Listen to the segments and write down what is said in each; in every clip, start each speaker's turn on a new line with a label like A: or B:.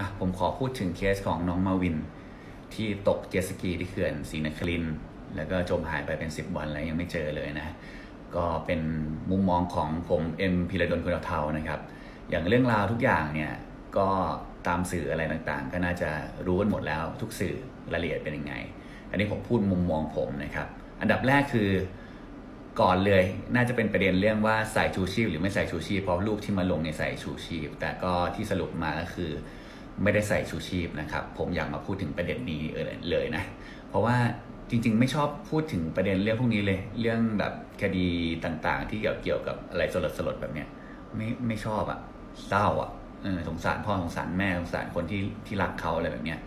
A: อะผมขอพูดถึงเคสของน้องมาวิน ที่ตกเจ็ตสกีที่เขื่อนศรีนครินแล้วก็จมหายไปเป็น 10 วันแล้วยังไม่เจอเลยนะ ก็เป็นมุมมองของผมเอ็มพิรดลคุณเทานะครับ อย่างเรื่องราวทุกอย่างเนี่ยก็ตามสื่ออะไรต่างๆ ก็น่าจะรู้กันหมดแล้วทุกสื่อรายละเอียดเป็นยังไง อันนี้ผมพูดมุมมองผมนะครับ อันดับแรกคือก่อนเลยน่าจะเป็นประเด็นเรื่องว่าใส่ชูชีพหรือไม่ใส่ชูชีพเพราะรูปที่มาลงในใส่ชูชีพ แต่ก็ที่สรุปมาก็คือ ไม่ได้ใส่ชูชีพนะครับ ผมอยากมาพูดถึงประเด็นนี้เลยนะ เพราะว่าจริง ๆ ไม่ชอบพูดถึงประเด็นเรื่องพวกนี้เลย เรื่องแบบคดีต่างๆ ที่เกี่ยวเกี่ยวกับอะไรสลดๆแบบเนี้ยไม่ไม่ชอบอะเศร้าอะเออสงสารพ่อสงสารแม่สงสารคนที่ที่รักเขาอะไรแบบเนี้ย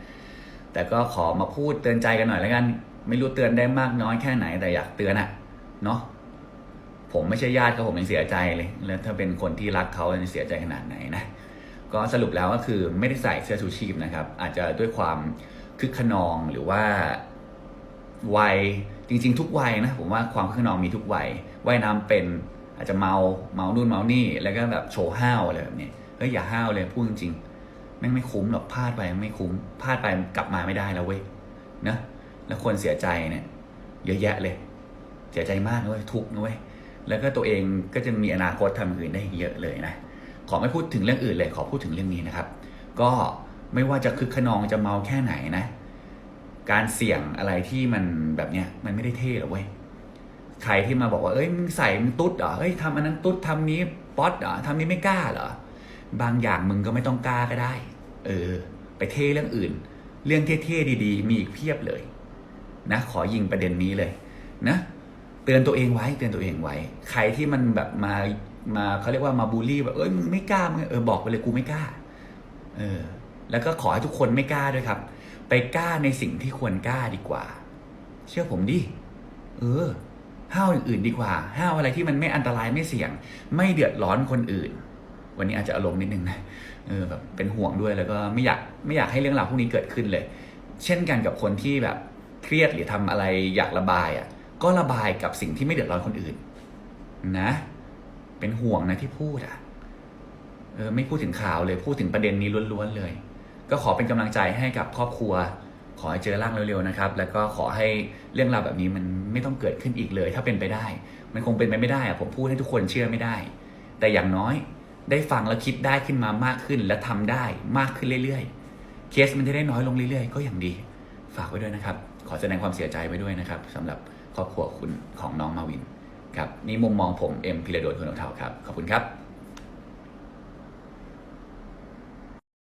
A: แต่ก็ขอมาพูดเตือนใจกันหน่อยแล้วกัน ไม่รู้เตือนได้มากน้อยแค่ไหนแต่อยากเตือนอะเนาะผมไม่ใช่ญาติเขาผมยังเสียใจเลย แล้วถ้าเป็นคนที่รักเขาจะเสียใจขนาดไหนนะ ก็สรุปแล้วก็คือไม่ได้ใส่เสื้อชูชีพนะครับ อาจจะด้วยความคึกขนองหรือว่าวัยจริง ๆ ทุกวัยนะผมว่าความคึกขนองมีทุกวัยว่ายน้ำเป็นอาจจะเมาเมานู่นเมานี่ แล้วก็แบบโชว์ห้าวอะไรแบบนี้เฮ้ยอย่าห้าวเลยพูดจริงๆแม่งไม่คุ้มหรอกพลาดไปไม่คุ้มพลาดไปกลับมาไม่ได้แล้วเว้ยนะแล้วคนเสียใจเนี่ยเยอะแยะเลย เสียใจมากเว้ยทุกข์นะเว้ยแล้วก็ตัวเองก็จะมีอนาคตทำอื่นได้เยอะเลยนะ อไม่พูดถึงเรื่องอื่นเลยขอพูดถึงเรื่องนี้นะครับ ก็ไม่ว่าจะคึกขนองจะเมาแค่ไหนนะ การเสี่ยงอะไรที่มันแบบเนี้ยมันไม่ได้เท่หรอกเว้ยใครที่มาบอกว่าเอ้ยมึงใส่มึงตุ๊ดเหรอเอ้ยทำอันนั้นตุ๊ดทำนี้ป๊อตเหรอทำนี้ไม่กล้าเหรอบางอย่างมึงก็ไม่ต้องกล้าก็ได้ เออ ไปเท่เรื่องอื่น เรื่องเท่ๆดีๆ มีอีกเพียบเลย นะ ขอยิงประเด็นนี้เลย นะ เตือนตัวเองไว้ เตือนตัวเองไว้ ใครที่มันแบบมา มาเขาเรียกว่ามาบูลลี่แบบเอ้ยมึงไม่กล้ามึงเออบอกไปเลยกูไม่กล้าเออแล้วก็ขอให้ทุกคนไม่กล้าด้วยครับ ไปกล้าในสิ่งที่ควรกล้าดีกว่า เชื่อผมดิเออห้าวอย่างอื่นดีกว่า ห้าวอะไรที่มันไม่อันตรายไม่เสี่ยง ไม่เดือดร้อนคนอื่น วันนี้อาจจะอารมณ์นิดนึงนะเออแบบเป็นห่วงด้วยแล้วก็ไม่อยากไม่อยากให้เรื่องราวพวกนี้เกิดขึ้นเลย เช่นกันกับคนที่แบบเครียดหรือทำอะไรอยากระบายอะก็ระบายกับสิ่งที่ไม่เดือดร้อนคนอื่น นะ เป็นห่วงนะที่พูดอะเออไม่พูดถึงข่าวเลยพูดถึงประเด็นนี้ล้วนๆเลย ก็ขอเป็นกำลังใจให้กับครอบครัว ขอให้เจอร่างเร็วๆนะครับ แล้วก็ขอให้เรื่องราวแบบนี้มันไม่ต้องเกิดขึ้นอีกเลย ถ้าเป็นไปได้ มันคงเป็นไปไม่ได้อะผมพูดให้ทุกคนเชื่อไม่ได้ แต่อย่างน้อยได้ฟังแล้วคิดได้ขึ้นมามากขึ้น และทำได้มากขึ้นเรื่อยๆ เคสมันจะได้น้อยลงเรื่อยๆ ก็อย่างดี ฝากไว้ด้วยนะครับ ขอแสดงความเสียใจไว้ด้วยนะครับสำหรับครอบครัวคุณของน้องมาวิน ครับนี่มุมมองผมเอ็มพิรดลคนของเทาครับ ขอบคุณครับ